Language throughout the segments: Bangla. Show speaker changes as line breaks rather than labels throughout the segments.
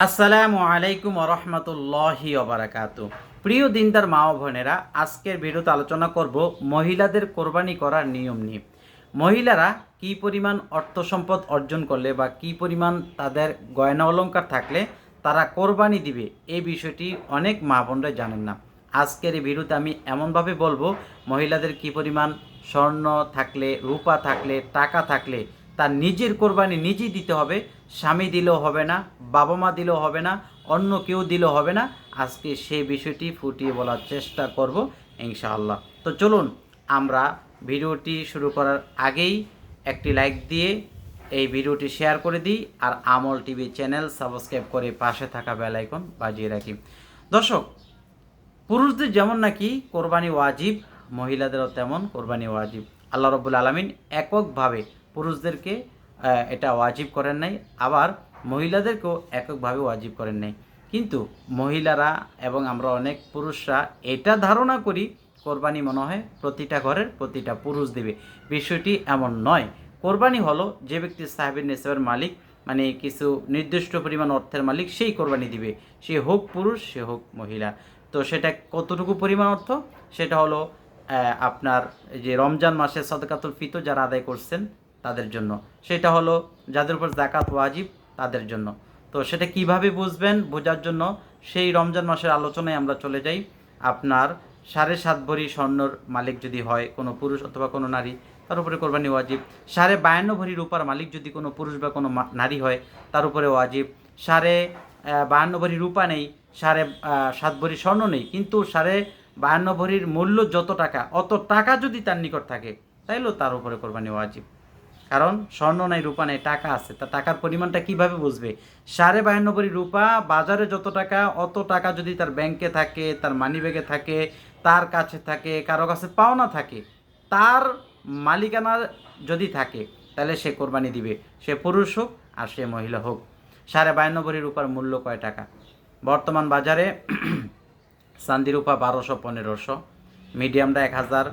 আসসালামু আলাইকুম রহমতুল্লাহি ওবরাকাত। প্রিয় দিনদার মা ও বোনেরা, আজকের ভিডিওতে আলোচনা করব মহিলাদের কোরবানি করার নিয়ম নিয়ে। মহিলারা কি পরিমাণ অর্থ সম্পদ অর্জন করলে বা কি পরিমাণ তাদের গয়না অলঙ্কার থাকলে তারা কোরবানি দিবে এই বিষয়টি অনেক মা বোনরা জানেন না। আজকের এই ভিডিওতে আমি এমনভাবে বলব, মহিলাদের কি পরিমাণ স্বর্ণ থাকলে, রূপা থাকলে, টাকা থাকলে তার নিজের কোরবানি নিজেই দিতে হবে। স্বামী দিলেও হবে না, বাবা মা দিলেও হবে না, অন্য কেউ দিলেও হবে না। আজকে সেই বিষয়টি ফুটিয়ে বলার চেষ্টা করব ইনশাআল্লাহ। তো চলুন, আমরা ভিডিওটি শুরু করার আগেই একটি লাইক দিয়ে এই ভিডিওটি শেয়ার করে দিই আর আমল টিভি চ্যানেল সাবস্ক্রাইব করে পাশে থাকা বেল আইকন বাজিয়ে রাখি। দর্শক, পুরুষদের যেমন নাকি কোরবানি ওয়াজিব, মহিলাদেরও তেমন কোরবানি ওয়াজিব। আল্লাহ রব্বুল আলমিন এককভাবে পুরুষদেরকে এটা ওয়াজিব করেন নাই, আবার মহিলাদেরকেও এককভাবে ওয়াজিব করেন নাই। কিন্তু মহিলারা এবং আমরা অনেক পুরুষরা এটা ধারণা করি, কোরবানি মনে হয় প্রতিটা ঘরের প্রতিটা পুরুষ দেবে। বিষয়টি এমন নয়। কোরবানি হলো যে ব্যক্তি সাহেবের নেসাবের মালিক মানে কিছু নির্দিষ্ট পরিমাণ অর্থের মালিক, সেই কোরবানি দিবে। সে হোক পুরুষ, সে হোক মহিলা। তো সেটা কতটুকু পরিমাণ অর্থ? সেটা হলো আপনার যে রমজান মাসে সদকাতুল ফিতর যারা আদায় করছেন তাদের জন্য। সেটা হলো যাদের উপর জাকাত ওয়াজিব, তাদের জন্য। তো সেটা কীভাবে বুঝবেন বোঝার জন্য সেই রমজান মাসের আলোচনায় আমরা চলে যাই। আপনার সাড়ে সাত ভরি স্বর্ণর মালিক যদি হয়, কোনো পুরুষ অথবা কোনো নারী, তার উপরে কোরবানি ওয়াজিব। সাড়ে বায়ান্ন ভরি রূপার মালিক যদি কোনো পুরুষ বা কোনো নারী হয়, তার উপরে ওয়াজিব। সাড়ে বায়ান্ন ভরি রূপা নেই, সাড়ে সাত ভরি স্বর্ণ নেই। কিন্তু সাড়ে বায়ান্ন ভরির মূল্য যত টাকা, অত টাকা যদি তার নিকট থাকে, তাইলেও তার উপরে কোরবানি ওয়াজিব। কারণ স্বর্ণ নাই, রূপা নেই, টাকা আছে। তা টাকার পরিমাণটা কীভাবে বুঝবে? সাড়ে বায়ান্ন ভরি রূপা, বাজারে যত টাকা, অত টাকা যদি তার ব্যাংকে থাকে, তার মানি ব্যাগে থাকে, তার কাছে থাকে, কারও কাছে পাওনা থাকে, তার মালিকানা যদি থাকে, তাহলে সে কোরবানি দিবে। সে পুরুষ হোক আর সে মহিলা হোক। সাড়ে বায়ান্ন ভরি রূপার মূল্য কয় টাকা? বর্তমান বাজারে চান্দি রূপা বারোশো, পনেরোশো মিডিয়ামটা এক হাজার,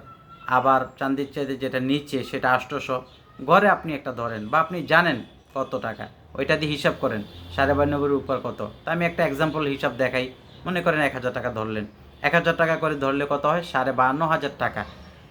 আবার চান্দির চাইতে যেটা নিচে, সেটা আটশোশো। ঘরে আপনি একটা ধরেন বা আপনি জানেন কত টাকা, ওইটা দিয়ে হিসাব করেন, সাড়ে বায়ান্নব্বইয়ের উপর কত। তা আমি একটা এক্সাম্পল হিসাব দেখাই, মনে করেন এক হাজার টাকা ধরলেন। এক হাজার টাকা করে ধরলে কত হয়? সাড়ে বাহান্ন হাজার টাকা।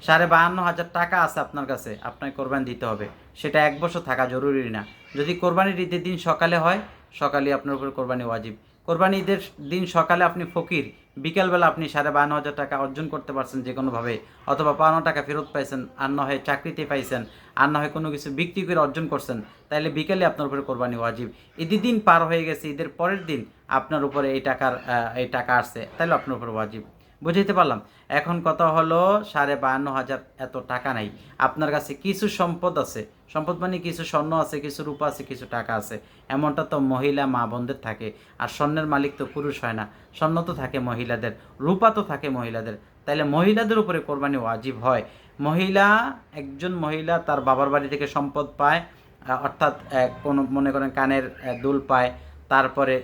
সাড়ে বাহান্ন হাজার টাকা আছে আপনার কাছে, আপনাকে কোরবানি দিতে হবে। সেটা এক বছর থাকা জরুরি না। যদি কোরবানির ঈদের দিন সকালে হয়, সকালে আপনার উপর কোরবানি ওয়াজিব। কোরবানি ঈদের দিন সকালে আপনি ফকির বিকেলবেলা আপনি সাড়ে বান্ন হাজার টাকা অর্জন করতে পারছেন যে কোনোভাবে, অথবা পাওনা টাকা ফেরত পাইছেন, আর না হয় চাকরিতে পাইছেন, আর না হয় কোনো কিছু বিক্রি করে অর্জন করছেন তাহলে বিকেলে আপনার উপরে কোরবানি ওয়াজিব। ঈদের দিন পার হয়ে গেছে, ঈদের পরের দিন আপনার উপরে এই টাকার এই টাকা আসছে তাহলে আপনার উপরে ওয়াজিব। বুঝাইতে পারলাম? এখন কথা হলো সাড়ে বায়ান্ন হাজার এত টাকা নাই। আপনার কাছে কিছু সম্পদ আছে সম্পদ মানে কিছু স্বর্ণ আছে, কিছু রূপা আছে, কিছু টাকা আছে। এমনটা তো মহিলা মা বোনদের থাকে। আর স্বর্ণের মালিক তো পুরুষ হয় না। স্বর্ণ তো থাকে মহিলাদের, রূপা তো থাকে মহিলাদের। তাইলে মহিলাদের উপরে কোরবানি ওয়াজিব হয়। মহিলা, একজন মহিলা তার বাবার বাড়ি থেকে সম্পদ পায় অর্থাৎ কোনো, মনে করেন কানের দুল পায়। তারপরে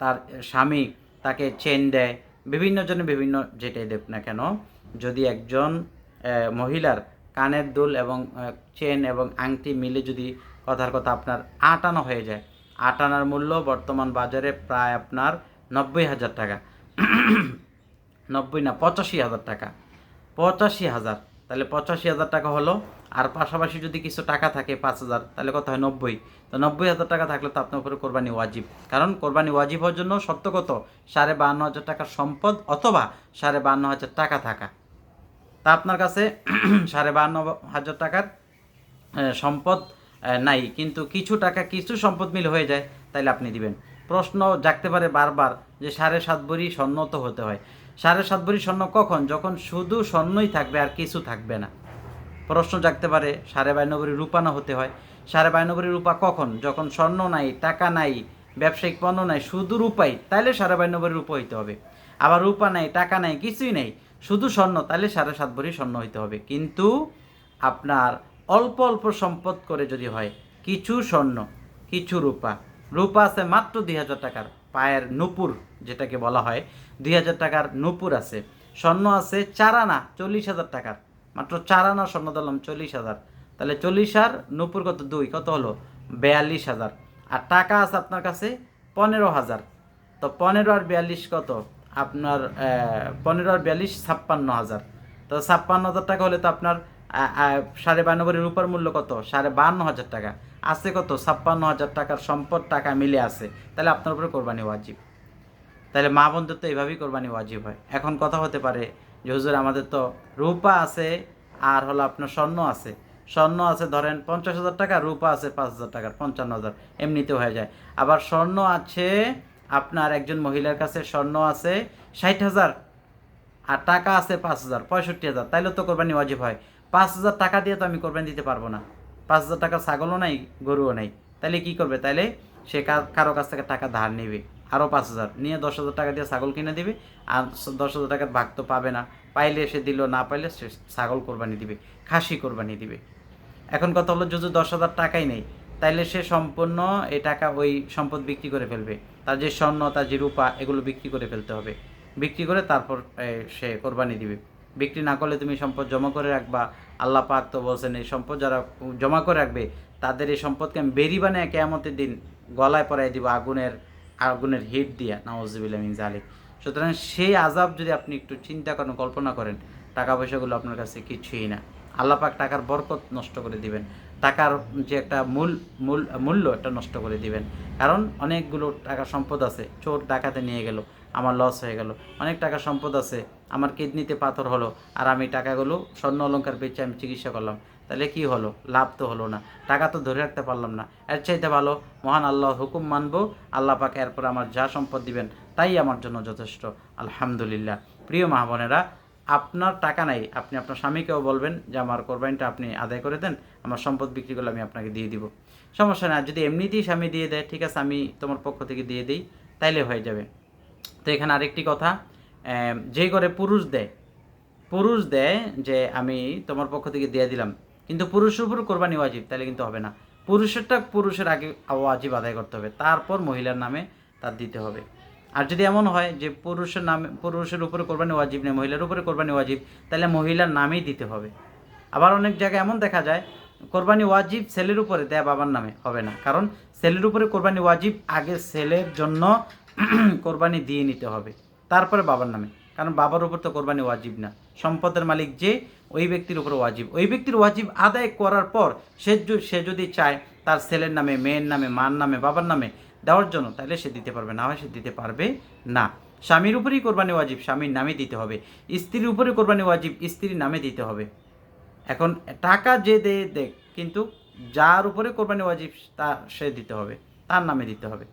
তার স্বামী তাকে চেন দেয়। বিভিন্ন জনে বিভিন্ন যেটাই দেখ না কেন, যদি একজন মহিলার কানের দুল এবং চেন এবং আংটি মিলে যদি কথার কথা আপনার আট আনা হয়ে যায় আট আনার মূল্য বর্তমান বাজারে প্রায় আপনার নব্বই হাজার টাকা। নব্বই না, পঁচাশি হাজার টাকা। পঁচাশি হাজার। তাহলে পঁচাশি হাজার টাকা হলো, আর পাশাপাশি যদি কিছু টাকা থাকে পাঁচ হাজার, তাহলে কত হয়? নব্বই। তো নব্বই হাজার টাকা থাকলে তো আপনার উপরে কোরবানি ওয়াজিব। কারণ কোরবানি ওয়াজিব হওয়ার জন্য সত্য কত? সাড়ে বান্ন হাজার টাকার সম্পদ অথবা সাড়ে বান্ন হাজার টাকা থাকা। তা আপনার কাছে সাড়ে বান্ন হাজার টাকার সম্পদ নাই। কিন্তু কিছু টাকা, কিছু সম্পদ মিল হয়ে যায়, তাইলে আপনি দিবেন। প্রশ্ন জাগতে পারে বারবার যে সাড়ে সাত ভরি স্বর্ণ তো হতে হয়। সাড়ে সাত ভরি স্বর্ণ কখন? যখন শুধু স্বর্ণই থাকবে আর কিছু থাকবে না। প্রশ্ন জাগতে পারে সাড়ে বায়ান্ন ভরি রূপা না হতে হয়। সাড়ে বায়ান্ন ভরি রূপা কখন? যখন স্বর্ণ নাই, টাকা নাই, ব্যবসায়িক পণ্য নাই, শুধু রূপাই, তাইলে সাড়ে বায়ান্ন ভরি রূপা হইতে হবে। আবার রূপা নাই, টাকা নাই, কিছুই নেই। শুধু স্বর্ণ তাহলে সাড়ে সাত ভরি স্বর্ণ হইতে হবে। কিন্তু আপনার অল্প অল্প সম্পদ করে যদি হয়, কিছু স্বর্ণ, কিছু রূপা রূপা আছে মাত্র দুই হাজার টাকার, পায়ের নুপুর যেটাকে বলা হয়, দুই হাজার টাকার নুপুর আছে। স্বর্ণ আছে চার আনা চল্লিশ হাজার টাকার, মাত্র চার আনা স্বর্ণ দিলাম চল্লিশ হাজার। তাহলে চল্লিশ আর নুপুর কত? দুই, কত হলো? বেয়াল্লিশ হাজার। আর টাকা আছে আপনার কাছে পনেরো হাজার। তো পনেরো আর বিয়াল্লিশ কত? আপনার পনেরো আর বিয়াল্লিশ, ছাপ্পান্ন হাজার। তো ছাপ্পান্ন হাজার টাকা হলে তো আপনার সাড়ে বান্নবরের রূপার মূল্য কত? সাড়ে বান্ন হাজার টাকা। আছে কত? ছাপ্পান্ন হাজার টাকার সম্পদ, টাকা মিলে আছে। তাহলে আপনার উপরে কোরবানি ওয়াজিব। তাহলে মা বোনদের তো এইভাবেই কোরবানি ওয়াজিব হয়। এখন কথা হতে পারে যে, হুজুর, আমাদের তো রূপা আছে আর হলো আপনার স্বর্ণ আছে। স্বর্ণ আছে ধরেন পঞ্চাশ হাজার টাকা, রূপা আছে পাঁচ হাজার টাকার, পঞ্চান্ন হাজার। এমনিতে হয়ে যায়। আবার স্বর্ণ আছে আপনার একজন মহিলার কাছে স্বর্ণ আছে, ষাট হাজার, আর টাকা আছে পাঁচ হাজার, পঁয়ষট্টি হাজার, তাইলে তো কোরবানি ওয়াজিব হয়। পাঁচ হাজার টাকা দিয়ে তো আমি কোরবানি দিতে পারব না। পাঁচ হাজার টাকা ছাগলও নাই, গরুও নাই। তাহলে কি করবে? তাইলে সে কারও কাছ থেকে টাকা ধার নেবে, আরও পাঁচ হাজার। নিয়ে দশ হাজার টাকা দিয়ে ছাগল কিনে দিবে, আর দশ হাজার টাকার ভাগ তো পাবে না। পাইলে সে দিল, না পাইলে সে ছাগল কোরবানি দিবে, খাসি কোরবানি দিবে। এখন কথা হলো, যদি দশ হাজার টাকাই নেই তাইলে সে সম্পূর্ণ এই টাকা ওই সম্পদ বিক্রি করে ফেলবে। তার যে স্বর্ণ, তার যে রূপা, এগুলো বিক্রি করে ফেলতে হবে। বিক্রি করে তারপর সে কোরবানি দিবে। বিক্রি না করলে তুমি সম্পদ জমা করে রাখবা। আল্লাহ পাক তো বলছেন, এই সম্পদ যারা জমা করে রাখবে, তাদের এই সম্পদকে আমি বেরি বানায় কেয়ামতের দিন গলায় পরাই দিব আগুনের আগুনের হিট দিয়া। নাওজবিল্লা মিন জালিক সুতরাং সেই আজাব যদি আপনি একটু চিন্তা করেন, কল্পনা করেন, টাকা পয়সাগুলো আপনার কাছে কিছুই না। আল্লাহ পাক টাকার বরকত নষ্ট করে দিবেন। টাকার যে একটা মূল মূল, মূল্য এটা নষ্ট করে দিবেন। কারণ অনেকগুলো টাকা সম্পদ আছে, চোর ডাকাতে নিয়ে গেল, আমার লস হয়ে গেল। অনেক টাকা সম্পদ আছে, আমার কিডনিতে পাথর হলো, আর আমি টাকাগুলো স্বর্ণ অলঙ্কার বেচে আমি চিকিৎসা করলাম। তাহলে কি হলো? লাভ তো হলো না। টাকা তো ধরে রাখতে পারলাম না। এর চাইতে ভালো, মহান আল্লাহ হুকুম মানবো, আল্লাহ পাকে এরপর আমার যা সম্পদ দিবেন, তাই আমার জন্য যথেষ্ট। আলহামদুলিল্লাহ। প্রিয় মা বোনেরা আপনার টাকা নাই, আপনি আপনার স্বামীকেও বলবেন যে আমার কোরবানিটা আপনি আদায় করে দেন, আমার সম্পদ বিক্রি করলে আমি আপনাকে দিয়ে দিব। সমস্যা না, যদি এমনিতেই স্বামী দিয়ে দেয়, ঠিক আছে, আমি তোমার পক্ষ থেকে দিয়ে দিই, তাইলে হয়ে যাবে। তো এখানে আরেকটি কথা যে করে পুরুষ দেয় পুরুষ দেয় যে আমি তোমার পক্ষ থেকে দিয়ে দিলাম, কিন্তু পুরুষের উপর কোরবানি ওয়াজিব তাহলে কিন্তু হবে না। পুরুষেরটা পুরুষের আগে ওয়াজিব আদায় করতে হবে, তারপর মহিলার নামে তার দিতে হবে। আর যদি এমন হয় যে পুরুষের নামে, পুরুষের উপরে কোরবানি ওয়াজিব নেই, মহিলার উপরে কোরবানি ওয়াজিব, তাহলে মহিলার নামেই দিতে হবে। আবার অনেক জায়গায় এমন দেখা যায়, কোরবানি ওয়াজিব ছেলের উপরে দেয়া বাবার নামে হবে না। কারণ ছেলের উপরে কোরবানি ওয়াজিব আগে ছেলের জন্য কোরবানি দিয়ে নিতে হবে, তারপরে বাবার নামে। কারণ বাবার উপর তো কোরবানি ওয়াজিব না। সম্পদের মালিক যে, ওই ব্যক্তির উপর ওয়াজিব। ওই ব্যক্তির ওয়াজিব আদায় করার পর সে সে যদি চায় তার ছেলের নামে, মেয়ের নামে, মার নামে, বাবার নামে দেওয়ার জন্য তাহলে সে দিতে পারবে, না হয় সে দিতে পারবে না। স্বামীর উপরেই কোরবানি ওয়াজিব, স্বামীর নামে দিতে হবে। স্ত্রীর উপরে কোরবানি ওয়াজিব, স্ত্রীর নামে দিতে হবে। এখন, টাকা যে দে, দেখ, কিন্তু যার উপরে কোরবানি ওয়াজিব, তা সে দিতে হবে, তার নামে দিতে হবে।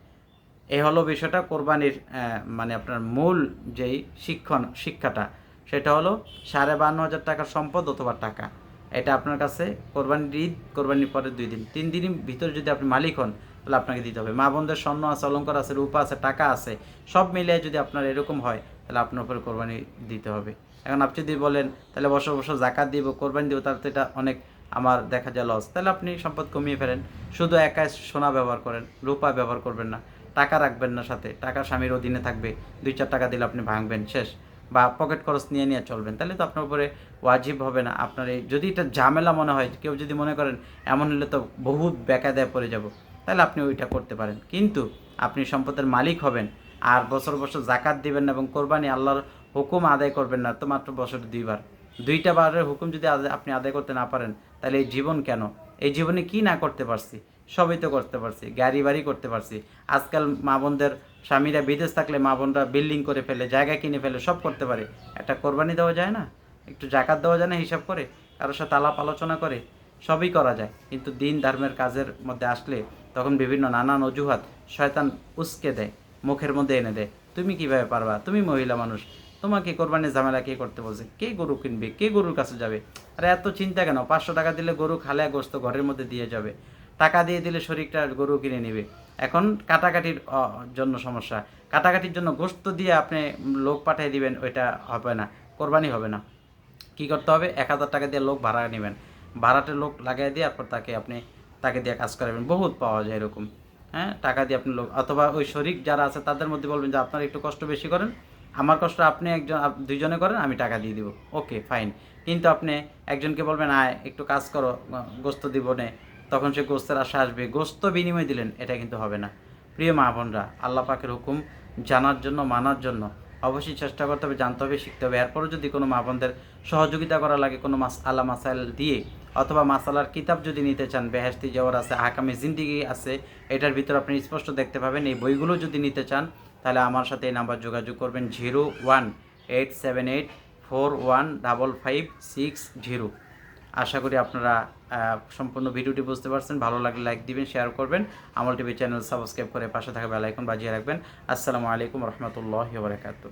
এই হলো বিষয়টা কোরবানির মানে আপনার মূল যেই শিক্ষণ, শিক্ষাটা, সেটা হলো সাড়ে বান্ন হাজার টাকার সম্পদ অথবা টাকা। এটা আপনার কাছে কোরবানির ঈদ, কোরবানির পরে দুই দিন। তিন দিনের ভিতরে যদি আপনি মালিক হন তাহলে আপনাকে দিতে হবে। মা বোনদের স্বর্ণ আছে, অলঙ্কার আছে, রূপা আছে, টাকা আছে, সব মিলিয়ে যদি আপনার এরকম হয়, তাহলে আপনার উপরে কোরবানি দিতে হবে। এখন আপনি যদি বলেন, তাহলে বছর বছর জাকাত দিব, কোরবানি দিব, তাহলে তো এটা অনেক আমার দেখা যায় লস তাহলে আপনি সম্পদ কমিয়ে ফেলেন। শুধু একাই সোনা ব্যবহার করেন, রূপা ব্যবহার করবেন না, টাকা রাখবেন না সাথে। টাকা স্বামীর অধীনে থাকবে, দুই চার টাকা দিলে আপনি ভাঙবেন, শেষ। বা পকেট খরচ নিয়ে নিয়ে চলবেন, তাহলে তো আপনার উপরে ওয়াজিব হবে না। আপনার এই, যদি এটা ঝামেলা মনে হয়, কেউ যদি মনে করেন, এমন হলে তো বহুত বেকায়দায় পড়ে যাব। তাহলে আপনি ওইটা করতে পারেন। কিন্তু আপনি সম্পদের মালিক হবেন আর বছর বছর জাকাত দিবেন না এবং কোরবানি আল্লাহর হুকুম আদায় করবেন না, তো মাত্র বছরে দুইবার। দুইটা বারের হুকুম যদি আপনি আদায় করতে না পারেন, তাহলে এই জীবন কেন? এই জীবনে কি না করতে পারছি? সবই তো করতে পারছি গাড়ি বাড়ি করতে পারছি। আজকাল মা বোনদের স্বামীরা বিদেশ থাকলে মা বোনরা বিল্ডিং করে ফেলে, জায়গা কিনে ফেলে, সব করতে পারে। একটা কোরবানি দেওয়া যায় না? একটু জাকাত দেওয়া যায় না হিসাব করে? কারোর সাথে আলাপ আলোচনা করে? সবই করা যায়। কিন্তু দিন, ধর্মের কাজের মধ্যে আসলে তখন বিভিন্ন নানান অজুহাত শয়তান উস্কে দেয়, মুখের মধ্যে এনে দেয়। তুমি কীভাবে পারবা? তুমি মহিলা মানুষ। তোমাকে কোরবানির ঝামেলা কে করতে বলছে? কে গরু কিনবে? কে গরুর কাছে যাবে? আরে এত চিন্তা কেন? পাঁচশো টাকা দিলে গরু খালে গোস্ত ঘরের মধ্যে দিয়ে যাবে। টাকা দিয়ে দিলে শরীরটা গরু কিনে নেবে। এখন কাটাকাটির জন্য সমস্যা। কাটাকাটির জন্য গোস্ত দিয়ে আপনি লোক পাঠিয়ে দিবেন, ওইটা হবে না। কোরবানি হবে না। কি করতে হবে? এক হাজার টাকা দিয়ে লোক ভাড়া নেবেন। ভাড়াটে লোক লাগাই দিয়ে তারপর তাকে আপনি তাকে দিয়ে কাজ করাবেন। বহুত পাওয়া যায় এরকম। হ্যাঁ টাকা দিয়ে আপনি লোক, অথবা ওই শরিক যারা আছে তাদের মধ্যে বলবেন যে, আপনারা একটু কষ্ট বেশি করেন। আমার কষ্ট আপনি একজন দুইজনে করেন, আমি টাকা দিয়ে দিব। Okay, fine. কিন্তু আপনি একজনকে বলবেন, আয়, একটু কাজ করো, গোস্ত দিব নে। তখন সে গোস্তের আশা আসবে, গোস্ত বিনিময় দিলেন, এটা কিন্তু হবে না। প্রিয় মা বোনরা, আল্লাহ পাকের হুকুম জানার জন্য, মানার জন্য অবশ্যই চেষ্টা করতে হবে, জানতে হবে, শিখতে হবে। এরপরও যদি কোনো মা বোনদের সহযোগিতা করা লাগে, কোনো মাস, আল্লাহ মাসাইল দিয়ে অথবা মাসালার কিতাব যদি নিতে চান বেহেস্তি যাওয়ার আছে হাকামে জিন্দিগি আছে, এটার ভিতর আপনি স্পষ্ট দেখতে পাবেন। এই বইগুলো যদি নিতে চান, তাহলে আমার সাথে এই নাম্বার যোগাযোগ করবেন zero one eight seven eight four one double five six zero. আশা করি আপনারা সম্পূর্ণ ভিডিওটি বুঝতে পারছেন। ভালো লাগলে লাইক দিবেন, শেয়ার করবেন। আমল টিভি চ্যানেল সাবস্ক্রাইব করে পাশে থাকা বেল আইকন বাজিয়ে রাখবেন। আসসালামু আলাইকুম রহমতুল্লাহ বারকাত